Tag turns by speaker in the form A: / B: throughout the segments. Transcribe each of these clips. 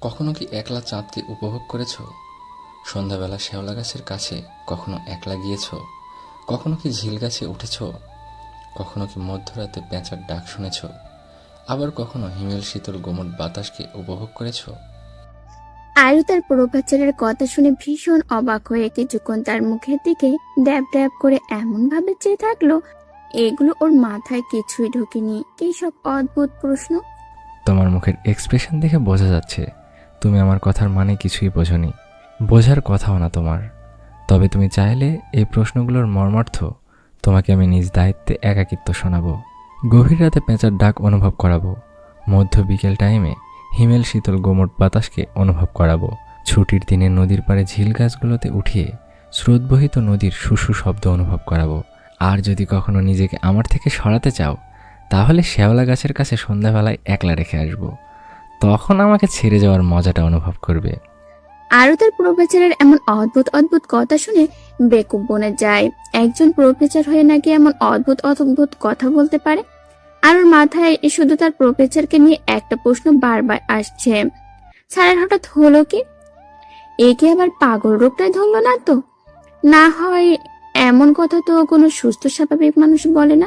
A: কখনো কি একলা চাঁদকে উপভোগ করেছ? সন্ধ্যাবেলা শ্যাওলা গাছের কাছে কখনো একলা গিয়েছ? কখনো কি ঝিল গাছে উঠেছ? কখনো কি মধ্যরাতে পেঁচার ডাক শুনেছ? আবার কখনো হিমেল শীতল গোমট বাতাসকে উপভোগ করেছ?
B: আয়ু তার প্রোপাচারের কথা শুনে ভীষণ অবাক হয়ে কিছুক্ষণ তার মুখের দিকে ড্যাব ড্যাব করে এমন ভাবে চেয়ে থাকল এগুলো ওর মাথায় কিছুই ঢোকেনি। কি সব অদ্ভুত প্রশ্ন?
C: তোমার মুখের এক্সপ্রেশন দেখে বোঝা যাচ্ছে। তুমি আমার কথার মানে কিছুই বোঝনি। বোঝার কথাও না তোমার। তবে তুমি চাইলে এই প্রশ্নগুলোর মর্মার্থ তোমাকে আমি নিজ দায়িত্বে একাকিত্ব শোনাবো। গভীর রাতে পেঁচার ডাক অনুভব করাবো। মধ্য বিকেল টাইমে হিমেল শীতল গোমট বাতাসকে অনুভব করাবো। ছুটির দিনে নদীর পাড়ে ঝিল গাছগুলোতে উঠিয়ে স্রোতবহিত নদীর সুসু শব্দ অনুভব করাবো। আর যদি কখনো নিজেকে আমার থেকে সরাতে চাও, তাহলে শ্যাওলা গাছের কাছে সন্ধ্যাবেলায় একলা রেখে আসব। তখন আমাকে ছেড়ে যাওয়ার মজাটা অনুভব করবে।
B: আরও তার প্রফেসরের এমন অদ্ভুত অদ্ভুত কথা শুনে বেকুব বনে যায়। একজন প্রফেসর হয়ে নাকি এমন অদ্ভুত অদ্ভুত কথা বলতে পারে? আর ওর মাথায় শুধু তার প্রফেসরকে নিয়ে একটা প্রশ্ন বারবার আসছে। স্যারের হঠাৎ হলো কি? একে আবার পাগল রোগটাই ধরলো না তো? না হয় এমন কথা তো কোনো সুস্থ, স্বাভাবিক মানুষ বলে না?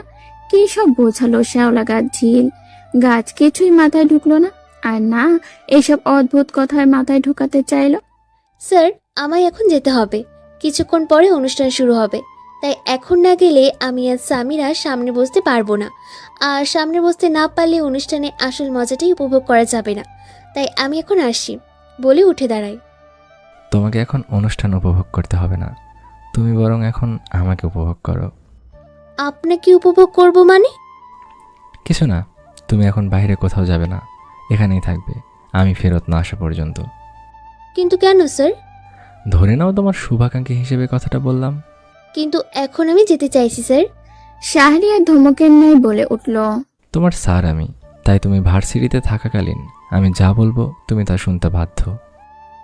B: কি সব বোঝালো শ্যাওলা গাছ ঝিল? গাছ কিছুই মাথায় ঢুকলো না। আর না এইসব অদ্ভুত কথায় মাথায় ঢুকাতে চাইলো?
D: স্যার আমায় এখন যেতে হবে। কিছুক্ষণ পরে অনুষ্ঠান শুরু হবে। তাই এখন না গেলে আমি আর সামিরা সামনে বসতে পারব না। আর সামনে বসতে না পারলে অনুষ্ঠানে আসল মজাটাই উপভোগ করা যাবে না। তাই আমি এখন আসছি। বলে উঠে দাঁড়াই।
C: তোমাকে এখন অনুষ্ঠান উপভোগ করতে হবে না। তুমি বরং এখন আমাকে উপভোগ করো।
D: আপনাকে উপভোগ করব মানে?
C: কিছু না তুমি এখন বাইরে কোথাও যাবে না। এখানেই থাকবে। আমি ফেরত না আসা পর্যন্ত।
D: কিন্তু কেন স্যার?
C: ধরে নাও তোমার শুভাকাঙ্ক্ষী হিসেবে কথাটা বললাম।
D: কিন্তু এখন আমি যেতে চাইছি স্যার।
B: শাহরিয়া ধমকের ন্যায় বলে উঠল
C: তোমার স্যার আমি তাই তুমি ভার্সিটিতে থাকাকালীন আমি যা বলব তুমি তা শুনতে বাধ্য।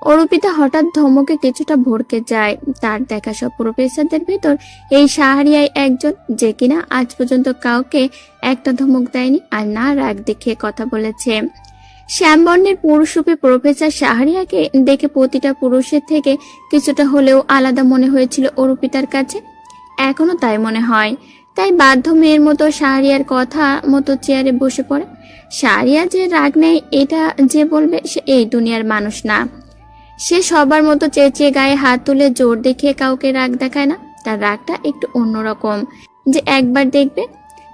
B: অরুপিতা হঠাৎ ধমকে কিছুটা ভরকে যায়। তার দেখা সব প্রফেসরদের ভেতর এই শাহরিয়াই একজন যে কিনা আজ পর্যন্ত কাউকে একটা ধমক দেয়নি আর না রাগ দেখে কথা বলেছে। শ্যামবর্ণের পুরুষরূপে প্রফেসর শাহরিয়াকে দেখে প্রতিটা পুরুষের থেকে কিছুটা হলেও আলাদা মনে হয়েছিল অরুপিতার কাছে। এখনও তাই মনে হয়। তাই বাধ্য মেয়ের মতো শাহরিয়ার কথা মতো চেয়ারে বসে পড়ে। শাহরিয়া যে রাগ নেই এটা যে বলবে, সে এই দুনিয়ার মানুষ না। সে সবার মতো চেঁচিয়ে গায়ে হাত তুলে জোর দেখিয়ে কাউকে রাগ দেখায় না। তার রাগটা একটু অন্যরকম। যে একবার দেখবে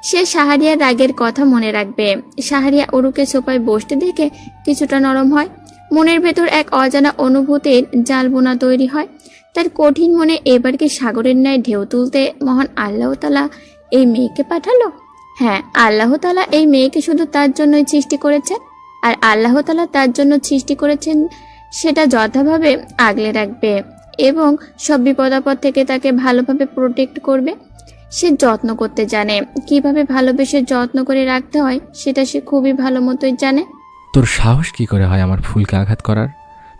B: সে সাহারিয়ার রাগের কথা মনে রাখবে। সাহারিয়া অরুকে সোফায় বসতে দেখে কিছুটা নরম হয়। মনের ভেতর এক অজানা অনুভূতির জালবোনা তৈরি হয়। তার কঠিন মনে এবার কি সাগরের ন্যায় ঢেউ তুলতে মহান আল্লাহ তালা এই মেয়েকে পাঠালো? হ্যাঁ আল্লাহ তালা এই মেয়েকে শুধু তার জন্যই সৃষ্টি করেছেন। আর আল্লাহ তালা তার জন্য সৃষ্টি করেছেন সেটা যথাভাবে আগলে রাখবে এবং সব বিপদাপদ থেকে তাকে ভালোভাবে প্রোটেক্ট করবে। সে যত্ন করতে জানে। কীভাবে ভালোবেসে যত্ন করে রাখতে হয় সেটা সে খুবই ভালো মতোই জানে।
C: তোর সাহস কি করে হয় আমার ফুলকে আঘাত করার?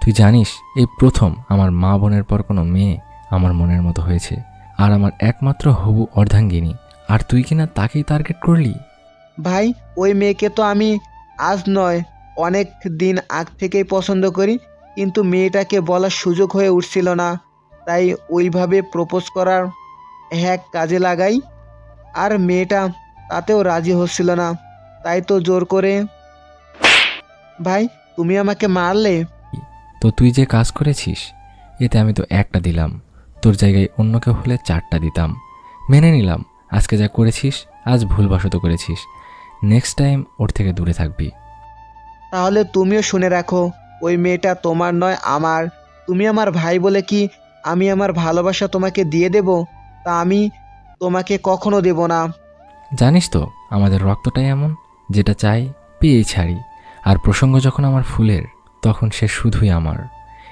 C: তুই জানিস এই প্রথম আমার মা বোনের পর কোনো মেয়ে আমার মনের মতো হয়েছে। আর আমার একমাত্র হবু অর্ধাঙ্গিনী। আর তুই কিনা তাকেই টার্গেট করলি?
E: ভাই ওই মেয়েকে তো আমি আজ নয় অনেক দিন আগ থেকেই পছন্দ করি কিন্তু মেয়েটাকে বলার সুযোগ হয়ে উঠছিল না। তাই ওইভাবে প্রপোজ করার হ্যাক কাজে লাগাই। আর মেয়েটা তাতেও রাজি হচ্ছিল না তাই তো জোর করে। ভাই তুমি আমাকে মারলে?
C: তো তুই যে কাজ করেছিস এতে আমি তো একটা দিলাম। তোর জায়গায় অন্য কেউ হলে চারটা দিতাম। মেনে নিলাম আজকে যা করেছিস আজ ভুলবশত করেছিস। নেক্সট টাইম ওর থেকে দূরে থাকবি।
E: তাহলে তুমিও শুনে রাখো ওই মেয়েটা তোমার নয় আমার। তুমি আমার ভাই বলে কি আমি আমার ভালোবাসা তোমাকে দিয়ে দেব? তা আমি তোমাকে কখনো দেব না।
C: জানিস তো আমাদের রক্তটাই এমন যেটা চাই পেয়েই ছাড়ি। আর প্রসঙ্গ যখন আমার ফুলের তখন সে শুধুই আমার।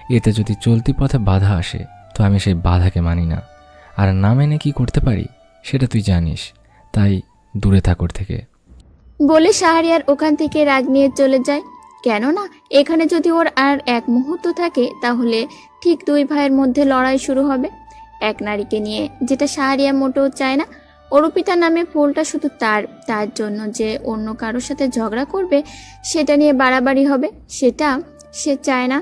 C: এতে যদি চলতি পথে বাধা আসে তো আমি সেই বাধাকে মানি না। আর না মেনে কি করতে পারি সেটা তুই জানিস তাই দূরে থাক ওর থেকে।
B: বলে শাহরিয়ার ওখান থেকে রাগ নিয়ে চলে যায়। কেননা এখানে যদি ওর আর এক মুহূর্ত থাকে তাহলে ঠিক দুই ভাইয়ের মধ্যে লড়াই শুরু হবে। এক নারীকে নিয়ে, যেটা শাহরিয়া মোটেও চায় না। অরুপিতা নামে ফুলটা শুধু তার তার জন্য যে অন্য কারোর সাথে ঝগড়া করবে, সেটা নিয়ে বাড়াবাড়ি হবে, সেটা সে চায় না।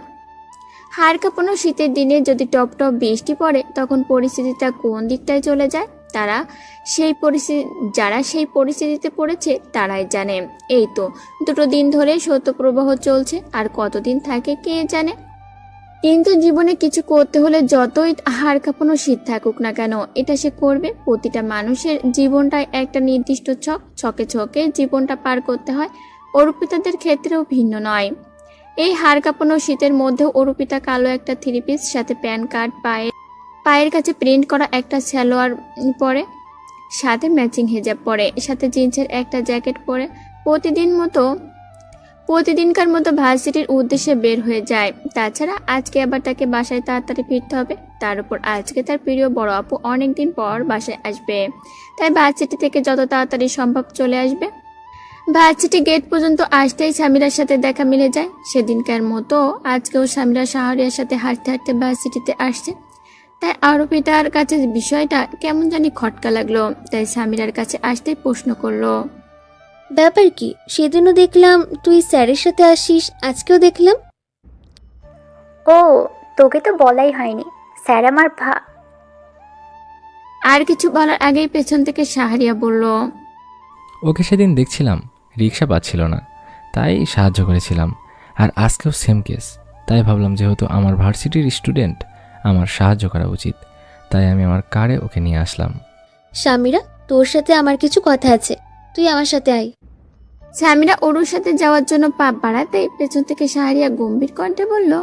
B: হাড় কাঁপানো শীতের দিনে যদি টপ টপ বৃষ্টি পড়ে, তখন পরিস্থিতিটা কোন দিকটায় চলে যায়? তারা সেই পরিস্থিতি যারা সেই পরিস্থিতিতে পড়েছে, তারাই জানে। এই তো, দুটো দিন ধরে শৈত্যপ্রবাহ চলছে, আর কতদিন থাকে কে জানে? কিন্তু জীবনে কিছু করতে হলে যতই হাড় কাঁপানো শীত থাকুক না কেন, এটা সে করবে। প্রতিটা মানুষের জীবনটায় একটা নির্দিষ্ট ছক। ছকে ছকে জীবনটা পার করতে হয়। অর্পিতাদের ক্ষেত্রেও ভিন্ন নয়। এই হাড় কাঁপানো শীতের মধ্যেও অরুপিতা কালো একটা থ্রি পিস সাথে প্যান কার্ড, পায়ের পায়ের কাছে প্রিন্ট করা একটা সালোয়ার পরে, সাথে ম্যাচিং হেজাব পরে, সাথে জিন্সের একটা জ্যাকেট পরে। প্রতিদিন মতো প্রতিদিনকার মতো ভার্সিটির উদ্দেশ্যে বের হয়ে যায়। তাছাড়া আজকে আবার তাকে বাসায় তাড়াতাড়ি ফিরতে হবে। তার উপর আজকে তার প্রিয় বড় আপু অনেকদিন পর বাসায় আসবে। তাই ভার্সিটি থেকে যত তাড়াতাড়ি সম্ভব চলে আসবে। ভার্সিটি গেট পর্যন্ত আসতেই সামিরার সাথে দেখা মিলে যায়। সেদিনকার মতো আজকেও স্বামীরা শাহরিয়ার সাথে হাঁটতে হাঁটতে ভার্সিটিতে আসছে। তাই আরোপিতার কাছে বিষয়টা কেমন জানি খটকা লাগল। তাই সামিরার কাছে আসতেই প্রশ্ন করল।
D: ব্যাপার কি? সেদিনও দেখলাম তুই স্যারের সাথে আসিস আজকেও দেখলাম।
F: ও তোকে তো বলাই হয়নি। স্যার আমার ভা
B: আর কিছু বলার আগেই পেছন থেকে শাহরিয়া বলল
C: ওকে সেদিন দেখছিলাম রিক্সা পাচ্ছিল না। তাই সাহায্য করেছিলাম। আর আজকেও সেম কেস তাই ভাবলাম যেহেতু আমার ভার্সিটির স্টুডেন্ট আমার সাহায্য করা উচিত। তাই আমি আমার কারে ওকে নিয়ে আসলাম।
D: স্বামীরা তোর সাথে আমার কিছু কথা আছে। তুই আমার সাথে আয়।
B: সামিরা অরুর সাথে যাওয়ার জন্য পাপ বাড়াতে পেছন থেকে শাহরিয়া গম্ভীর কণ্ঠে বলল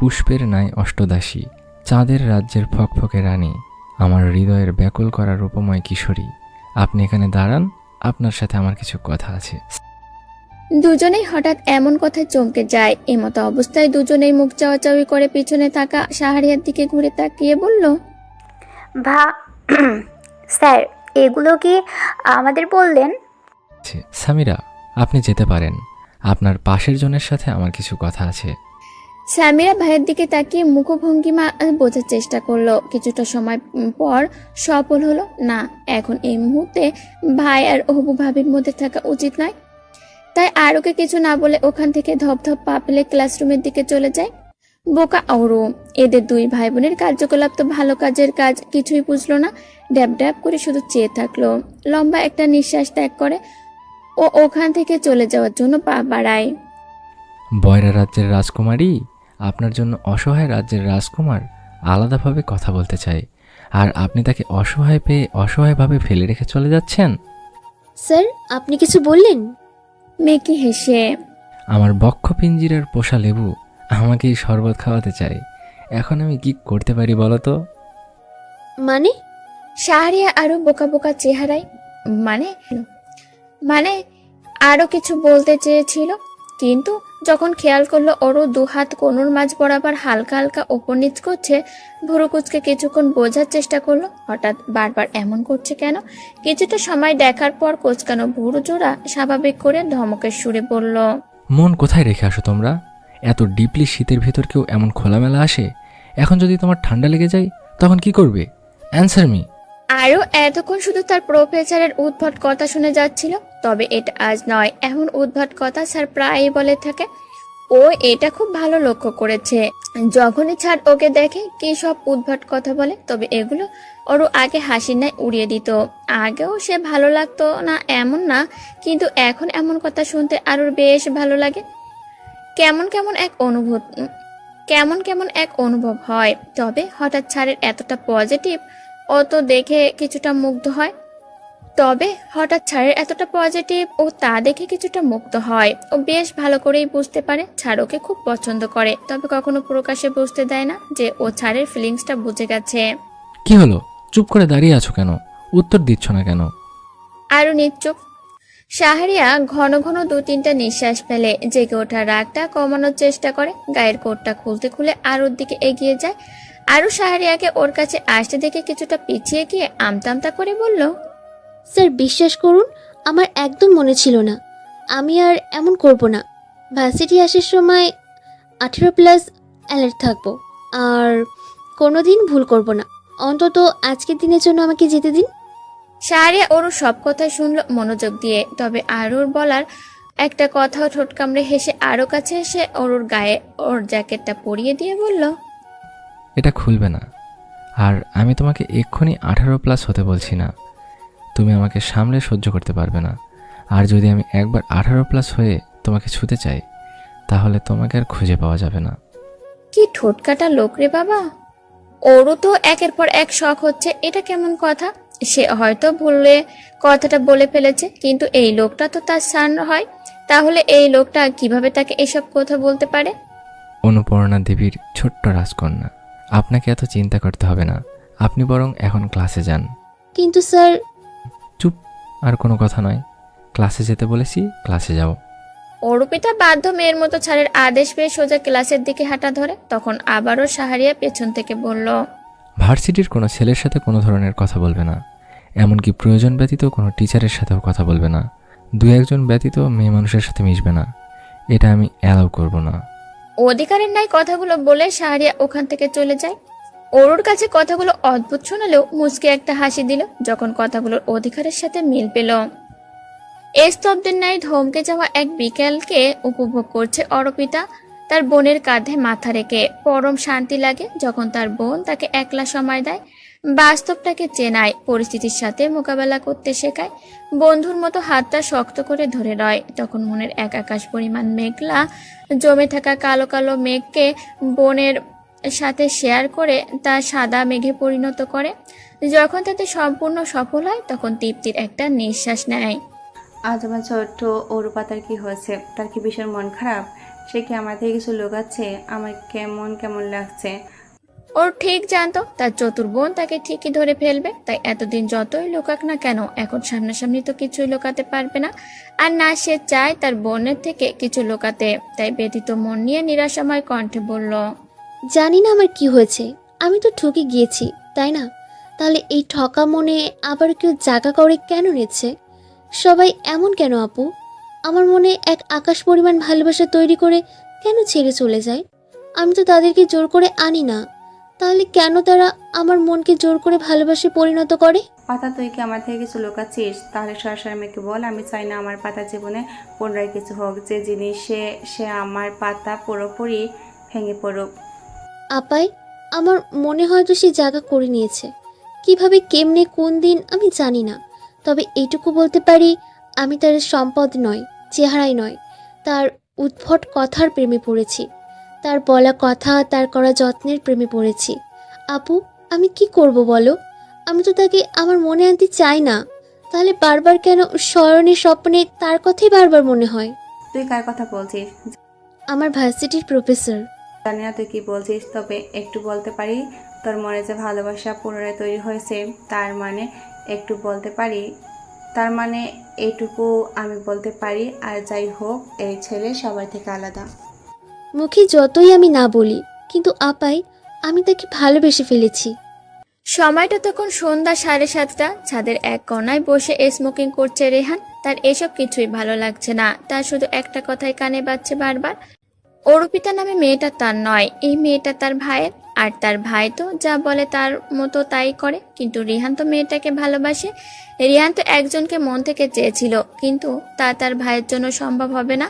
C: পুষ্পের ন্যায় অষ্টদাসী চাঁদের রাজ্যের ফকফকে রানী আমার হৃদয়ের ব্যাকুল করা রূপময় কিশোরী আপনি এখানে দাঁড়ান আপনার সাথে আমার কিছু কথা আছে।
B: দুজনেই হঠাৎ এমন কথায় চমকে যায়। এমতো অবস্থায় দুজনেই মুখ চাওয়াচাওয়ি করে পিছনে থাকা সাহারিয়ার দিকে ঘুরে তাকিয়ে বলল
F: ভা স্যার এগুলো কি আমাদের বললেন?
C: আছে। সামিরা, আপনি যেতে পারেন। আপনার পাশের জনের সাথে আমার কিছু কথা আছে।
B: সামিরা ভাইয়ের দিকে তাকিয়ে মুখভঙ্গিমা বোঝার চেষ্টা করল। কিছুটা সময় পর সফল হলো, না, এখন এই মুহূর্তে ভাই আর হবু ভাবির মধ্যে থাকা উচিত নয়। তাই আরোকে কিছু না বলে ওখান থেকে ধপ ধপ পা ফেলে ক্লাসরুমের দিকে চলে যায়। বোকা অরু, এদের দুই ভাই বোনের কার্যকলাপ তো ভালো কাজের কাজ, কিছুই বুঝলো না। ড্যাব ড্যাব করে শুধু চেয়ে থাকল। লম্বা একটা নিঃশ্বাস ত্যাগ করে ও ওখান থেকে চলে যাওয়ার জন্য পা বাড়ায়।
C: বয়রা রাজ্যের রাজকুমারী আপনার জন্য অসহায় রাজ্যের রাজকুমার আলাদাভাবে কথা বলতে চাই আর আপনি তাকে অসহায় পেয়ে অসহায়ভাবে ফেলে রেখে চলে যাচ্ছেন?
D: স্যার আপনি কিছু বললেন?
B: মেকি হেসে
C: আমার বক্ষ পিঞ্জিরের পোষা লেবু আমাকে এই শরবত খাওয়াতে চাই এখন আমি কি করতে পারি বলো তো?
D: মানে?
B: শাহরিয়া আরও বোকা বোকা চেহারায় মানে মানে আরও কিছু বলতে চেয়েছিল। কিন্তু যখন খেয়াল করল ওরও দুহাত কোনুর মাঝ বরাবর হালকা হালকা নিচ করছে ভুরু কুচকে কিছুক্ষণ বোঝার চেষ্টা করল, হঠাৎ বারবার এমন করছে কেন? কিছুটা সময় দেখার পর কোচকানো ভুরু জোড়া স্বাভাবিক করে ধমকের সুরে বলল,
C: মন কোথায় রেখে আসো তোমরা? এত ডিপলি শীতের ভেতর কেউ এমন খোলামেলা আসে? এখন যদি তোমার ঠান্ডা লেগে যায়, তখন কি করবে? অ্যান্সার মি
B: আরও এতক্ষণ শুধু তার প্রফেসরের উদ্ভট কথা শুনে যাচ্ছিল, তবে এটা আজ নয়, এমন উদ্ভট কথা স্যার প্রায়ই বলে থাকে। ও এটা খুব ভালো লক্ষ্য করেছে। যখনই ছাড় ওকে দেখে কি সব উদ্ভট কথা বলে, তবে এগুলো ওরও আগে হাসির নাই উড়িয়ে দিত। আগেও সে ভালো লাগতো না, এমন না, কিন্তু এখন এমন কথা শুনতে আরও বেশ ভালো লাগে। কেমন কেমন এক অনুভূত কেমন কেমন এক অনুভব হয়। তবে হঠাৎ ছাড়ের এতটা পজিটিভ ও তো দেখে কিছুটা মুগ্ধ হয়। তবে হঠাৎ ছাড়ের এতটা পজিটিভ ও তা দেখে কিছুটা মুগ্ধ হয়। ও বেশ ভালো করেই বুঝতে পারে ছাড় ওকে খুব পছন্দ করে। তবে কখনো প্রকাশে বুঝতে দেয় না যে ও ছাড়ের ফিলিংসটা বুঝে গেছে।
C: কি হলো? চুপ করে দাঁড়িয়ে আছো কেন? উত্তর দিচ্ছ না কেন?
B: আরও নিশ্চুপ শাহরিয়া ঘন ঘন দু তিনটা নিঃশ্বাস ফেলে। জেগে ওঠার রাগটা কমানোর চেষ্টা করে। গায়ের কোটটা খুলতে খুলে আরুর দিকে এগিয়ে যায়। আরু শাহরিয়াকে ওর কাছে আসতে দেখে কিছুটা পিছিয়ে গিয়ে আমতা আমতা করে বলল
D: স্যার বিশ্বাস করুন আমার একদম মনে ছিল না। আমি আর এমন করব না। ভার্সিটি আসার সময় আঠেরো প্লাস অ্যালার্ট থাকব। আর কোনো দিন ভুল করব না। অন্তত আজকের দিনের জন্য আমাকে যেতে দিন।
B: শাহরিয়া ওর সব কথাই শুনলো মনোযোগ দিয়ে তবে আরুর বলার একটা কথাও ঠোঁট কামড়ে হেসে আরও কাছে এসে ওর গায়ে ওর জ্যাকেটটা পরিয়ে দিয়ে বলল
C: এটা খুলবে না। আর আমি তোমাকে এক্ষুনি আঠারো প্লাস হতে বলছি না। তুমি আমাকে সামলে সহ্য করতে পারবে না। আর যদি আমি একবার আঠারো প্লাস হয়ে তোমাকে ছুতে চাই তাহলে তোমাকে আর খুঁজে পাওয়া যাবে না।
B: কি ঠোঁট কাটা লোক রে বাবা? ওরও তো একের পর এক শখ হচ্ছে এটা কেমন কথা? সে হয়তো ভুলে কথাটা বলে ফেলেছে কিন্তু এই লোকটা তো তার সান হয়। তাহলে এই লোকটা কীভাবে তাকে এসব কথা বলতে পারে?
C: অনুপর্ণা দেবীর ছোট্ট রাজকন্যা। আপনাকে এত চিন্তা করতে হবে না। আপনি বরং এখন ক্লাসে যান।
D: কিন্তু স্যার চুপ
C: আর কোনো কথা নয়। ক্লাসে যেতে বলেছি ক্লাসে যাও
B: অরুপিতা বাধ্য মেয়ের মতো ছাড়ের আদেশ পেয়ে সোজা ক্লাসের দিকে হাঁটা ধরে তখন আবারও সাহারিয়া পেছন থেকে বলল
C: ভার্সিটির কোনো ছেলের সাথে কোনো ধরনের কথা বলবে না। এমনকি প্রয়োজন ব্যতীত কোনো টিচারের সাথেও কথা বলবে না। দু একজন ব্যতীত মেয়ে মানুষের সাথে মিশবে না। এটা আমি অ্যালাউ করব না।
B: অধিকারের নাই কথাগুলো বলে সাহারিয়া ওখান থেকে চলে যায়। ওরুর কাছে কথাগুলো অদ্ভুত শোনালেও মুসকে একটা হাসি দিল যখন কথাগুলোর অধিকারের সাথে মিল পেল। স্তব্ধের ন্যায় ধমকে যাওয়া এক বিকেলকে উপভোগ করছে অরপিতা। তার বোনের কাঁধে মাথা রেখে পরম শান্তি লাগে যখন তার বোন তাকে একলা সময় দেয়। বাস্তবটাকে চেনায়, পরিস্থিতির সাথে মোকাবেলা করতে শেখায়। বন্ধুর মতো হাতটা শক্ত করে ধরে রয়। তখন মনের এক আকাশ পরিমাণ মেঘলা, জমে থাকা কালো কালো মেঘকে বনের সাথে শেয়ার করে তা সাদা মেঘে পরিণত করে। যখন তাতে সম্পূর্ণ সফল হয়, তখন তৃপ্তির একটা নিঃশ্বাস নেয়।
G: আজ আমার ছোট্ট অরুপাতার কি হয়েছে? তার কি ভীষণ মন খারাপ? সে কি আমার থেকে কিছু লোক আছে আমার কেমন কেমন লাগছে?
B: ওর ঠিক জানতো, তার চতুর বোন তাকে ঠিকই ধরে ফেলবে, তাই এতদিন যতই লোকাক না কেন, এখন সামনাসামনি তো কিছুই লোকাতে পারবে না। আর না, সে চায় তার বোনের থেকে কিছু লোকাতে, তাই ব্যতীত মন নিয়ে নিরাশাময় কণ্ঠে বলল,
D: জানি না আমার কি হয়েছে, আমি তো ঠকে গিয়েছি, তাই না? তাহলে এই ঠকা মনে আবার কেউ জাগা করে কেন নিচ্ছে? সবাই এমন কেন আপু? আমার মনে এক আকাশ পরিমাণ ভালোবাসা তৈরি করে কেন ছেড়ে চলে যায়? আমি তো তাদেরকে জোর করে আনি না। তাহলে কেন তারা আমার মনকে জোর করে ভালোবাসে পরিণত করে?
G: পাতা তুই কি আমার থেকে কিছু লোকাচ্ছিস? তাহলে সরাসরি আমাকে বল? আমি চাই না আমার পাতা জীবনে পুনরায় কিছু হোক। যে জিনিস সে সে আমার পাতা পুরোপুরি ভেঙে পড়ুক।
D: আপাই আমার মনে হয়তো সে জায়গা করে নিয়েছে। কীভাবে কেমনে কোন দিন আমি জানি না। তবে এইটুকু বলতে পারি আমি তার সম্পদ নয় চেহারাই নয়। তার উদ্ভট কথার প্রেমে পড়েছি। তার বলা কথা তার করা যত্নের প্রেমে পড়েছি। আপু আমি কি করব বলো? আমি তো তাকে আমার মনে আনতে চাই না। তাহলে বারবার কেন স্মরণে স্বপ্নে তার কথাই বারবার মনে হয়?
G: তুই কার কথা বলছিস?
D: আমার ভার্সিটির প্রফেসর।
G: জানি না তুই কি বলছিস তবে একটু বলতে পারি তোর মনে যে ভালোবাসা পুনরায় তৈরি হয়েছে তার মানে একটু বলতে পারি তার মানে এইটুকু আমি বলতে পারি আর যাই হোক এই ছেলে সবাই থেকে আলাদা।
D: মুখে যতই আমি না বলি, কিন্তু আপাই, আমি তাকে ভালোবেসে ফেলেছি।
B: সময়টা তখন সন্ধ্যা সাড়ে সাতটা, ছাদের এক কোনায় বসে স্মোকিং করছে রেহান। তার এসব কিছুই ভালো লাগছে না, তার শুধু একটা কথাই কানে বাজছে বারবার। অরুপিতা নামে মেয়েটা তার নয়, এই মেয়েটা তার ভাইয়ের। আর তার ভাই তো যা বলে তার মতো তাই করে, কিন্তু রিহান তো মেয়েটাকে ভালোবাসে। রিহান তো একজনকে মন থেকে চেয়েছিল, কিন্তু তা তার ভাইয়ের জন্য সম্ভব হবে না।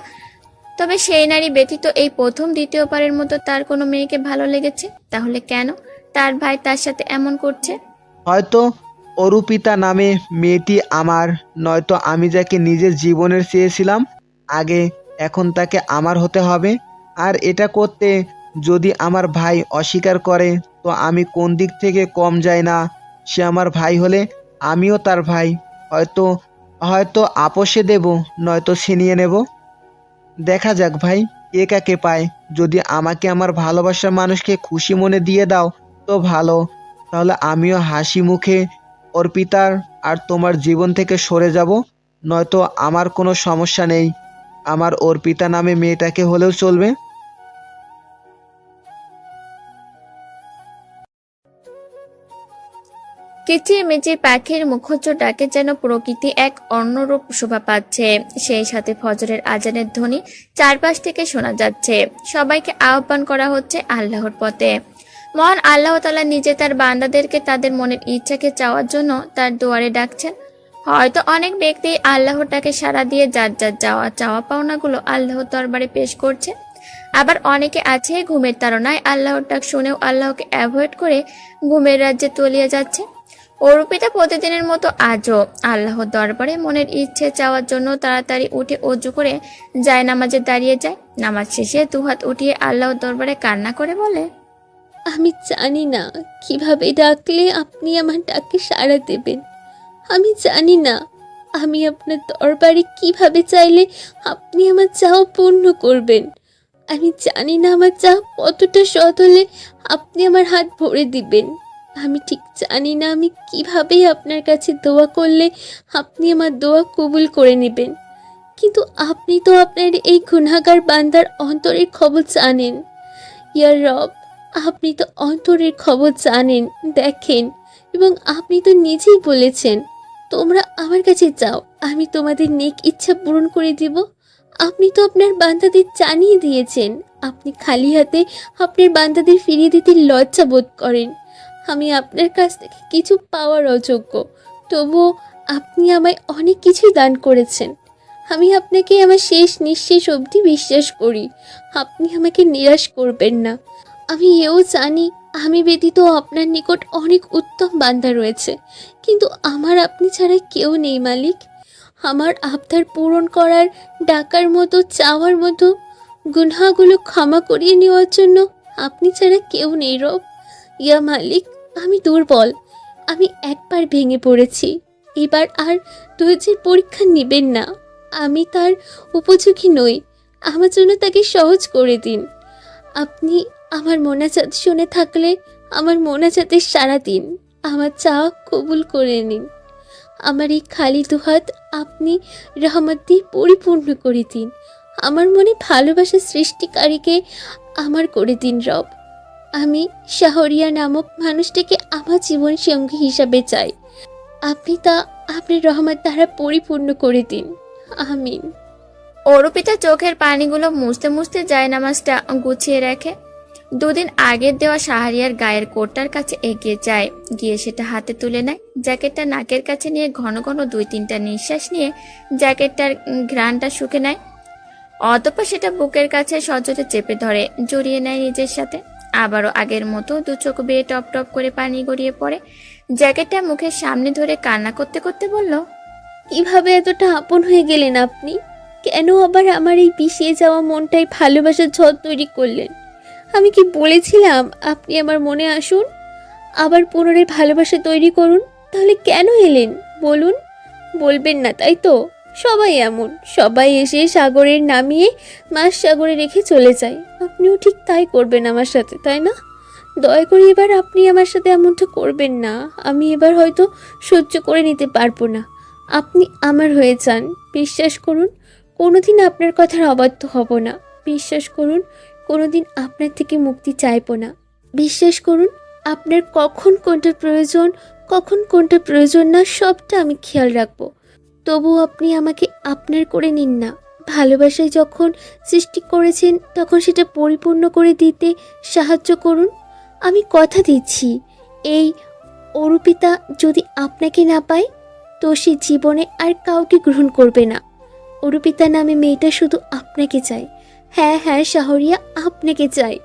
B: তবে সেই নারী ব্যতীত এই প্রথম, দ্বিতীয়বারের মতো তার কোনো মেয়েকে ভালো লেগেছে? তাহলে কেন? তার ভাই তার সাথে এমন করছে?
E: হয়তো অরুপিতা নামে মেয়েটি আমার, নয়তো আমি যাকে নিজের জীবনের চেয়েছিলাম, আগে এখন তাকে আমার হতে হবে। আর এটা করতে যদি আমার ভাই অস্বীকার করে, তো আমি কোন দিক থেকে কম যাই না? সে আমার ভাই হলে আমিও তার ভাই। হয়তো হয়তো আপোষে দেব, নয়তো ছিনিয়ে নেব। দেখা যাক ভাই একাকে কাকে পায়? যদি আমাকে আমার ভালোবাসার মানুষকে খুশি মনে দিয়ে দাও, তো ভালো। তাহলে আমিও হাসি মুখে অর্পিতার আর তোমার জীবন থেকে সরে যাব, নয়তো আমার কোনো সমস্যা নেই। আমার অর্পিতা নামে মেয়েটাকে হলেও চলবে।
B: কিচিরমিচির পাখির মুখোজ্জ ডাকে যেন প্রকৃতি এক অন্যরূপ শোভা পাচ্ছে। সেই সাথে ফজরের আজানের ধ্বনি চারপাশ থেকে শোনা যাচ্ছে। সবাইকে আহ্বান করা হচ্ছে আল্লাহর পথে। মহান আল্লাহ তালা নিজে তার বান্দাদেরকে তাদের মনের ইচ্ছাকে চাওয়ার জন্য তার দুয়ারে ডাকছেন। হয়তো অনেক ব্যক্তি আল্লাহটাকে সাড়া দিয়ে যার যার যাওয়া চাওয়া পাওনাগুলো আল্লাহ দরবারে পেশ করছে। আবার অনেকে আছে ঘুমের তাড়নায় আল্লাহর ডাক শুনেও আল্লাহকে অ্যাভয়েড করে ঘুমের রাজ্যে তলিয়ে যাচ্ছে। অরূপিতা প্রতিদিনের মতো আজও আল্লাহর দরবারে মনের ইচ্ছে চাওয়ার জন্য তাড়াতাড়ি উঠে অজু করে যায়, নামাজে দাঁড়িয়ে যায়। নামাজ শেষে দুহাত উঠিয়ে আল্লাহর দরবারে কান্না করে বলে,
D: আমি জানি না কীভাবে ডাকলে আপনি আমার ডাকে সাড়া দেবেন। আমি জানি না আমি আপনার দরবারে কীভাবে চাইলে আপনি আমার চাও পূর্ণ করবেন। আমি জানি না আমার চাও কতটা সৎ হলে আপনি আমার হাত ভরে দিবেন। আমি ঠিক জানি না আমি কীভাবে আপনার কাছে দোয়া করলে আপনি আমার দোয়া কবুল করে নেবেন। কিন্তু আপনি তো আপনার এই গুনাগার বান্দার অন্তরের খবর জানেন। ইয়ার রব, আপনি তো অন্তরের খবর জানেন, দেখেন এবং আপনি তো নিজেই বলেছেন, তোমরা আমার কাছে যাও, আমি তোমাদের নেক ইচ্ছা পূরণ করে দিব। আপনি তো আপনার বান্দাদের জানিয়ে দিয়েছেন, আপনি খালি হাতে আপনার বান্দাদের ফিরিয়ে দিতে লজ্জা বোধ করেন। আমি আপনার কাছ থেকে কিছু পাওয়ার অযোগ্য। তবুও আপনি আমায় অনেক কিছুই দান করেছেন। আমি আপনাকে আমার শেষ নিঃশেষ অবধি বিশ্বাস করি। আপনি আমাকে নিরাশ করবেন না। আমি এও জানি, আমি ব্যতীত আপনার নিকট অনেক উত্তম বান্দা রয়েছে। কিন্তু আমার আপনি ছাড়া কেউ নেই, মালিক। আমার আবদার পূরণ করার, ডাকার মতো, চাওয়ার মতো গুনহাগুলো ক্ষমা করিয়ে নেওয়ার জন্য আপনি ছাড়া কেউ নেই রব। ইয়া মালিক আমি দুর্বল। আমি একবার ভেঙে পড়েছি। এবার আর ধৈর্যের পরীক্ষা নেবেন না। আমি তার উপযোগী নই। আমার জন্য তাকে সহজ করে দিন। আপনি আমার মোনাজাত শুনে থাকলে আমার মোনাজাতের সারা দিন। আমার চা কবুল করে নিন। আমার এই খালি দুহাত আপনি রহমত দিয়ে পরিপূর্ণ করে দিন। আমার মনে ভালোবাসা সৃষ্টিকারীকে আমার করে দিন রব। আমি শাহরিয়া নামক মানুষটাকে আমার জীবন সঙ্গী হিসাবে চাই। আপনি তা আপনি রহমত দ্বারা পরিপূর্ণ করে দিন। আমিন।
B: অরূপিতা চোখের পানিগুলো মুছতে মুছতে যায় নামাজটা গুছিয়ে রাখে। দুদিন আগের দেওয়া সাহারিয়ার গায়ের কোটটার কাছে এগিয়ে যায়, গিয়ে সেটা হাতে তুলে নেয়। জ্যাকেটটা নাকের কাছে নিয়ে ঘন ঘন দুই তিনটা নিঃশ্বাস নিয়ে জ্যাকেটটার ঘ্রাণটা শুকে নেয়। অতঃপর সেটা বুকের কাছে সজোরে চেপে ধরে, জড়িয়ে নেয় নিজের সাথে। আবারও আগের মতো দু চোখ বেয়ে টপ টপ করে পানি গড়িয়ে পড়ে। জ্যাকেটটা মুখের সামনে ধরে কান্না করতে করতে বলল,
D: কীভাবে এতটা আপন হয়ে গেলেন আপনি? কেন আবার আমার এই পিছিয়ে যাওয়া মনটাই ভালোবাসার ঝড় তৈরি করলেন? আমি কি বলেছিলাম, আপনি আমার মনে আসুন? আবার পুনরায় ভালোবাসা তৈরি করুন? তাহলে কেন এলেন? বলুন। বলবেন না, তাই তো? সবাই এমন। সবাই এসে সাগরের নামিয়ে মাছ সাগরে রেখে চলে যায়। আপনিও ঠিক তাই করবেন আমার সাথে, তাই না? দয়া করে এবার আপনি আমার সাথে এমনটা করবেন না। আমি এবার হয়তো সহ্য করে নিতে পারব না। আপনি আমার হয়ে যান। বিশ্বাস করুন, কোনোদিন আপনার কথার অবাধ্য হব না। বিশ্বাস করুন, কোনোদিন আপনার থেকে মুক্তি চাইব না। বিশ্বাস করুন, আপনার কখন কোনটা প্রয়োজন, কখন কোনটা প্রয়োজন না, সবটা আমি খেয়াল রাখব। তবু আপনি আমাকে আপনার করে নিন না। ভালোবাসায় যখন সৃষ্টি করেছেন, তখন সেটা পরিপূর্ণ করে দিতে সাহায্য করুন। আমি কথা দিচ্ছি, এই অরূপিতা যদি আপনাকে না পায়, তো সে জীবনে আর কাউকে গ্রহণ করবে না। অরূপিতা নামে মেয়েটা শুধু আপনাকে চাই হ্যাঁ হ্যাঁ শাহরিয়া, আপনাকে চাই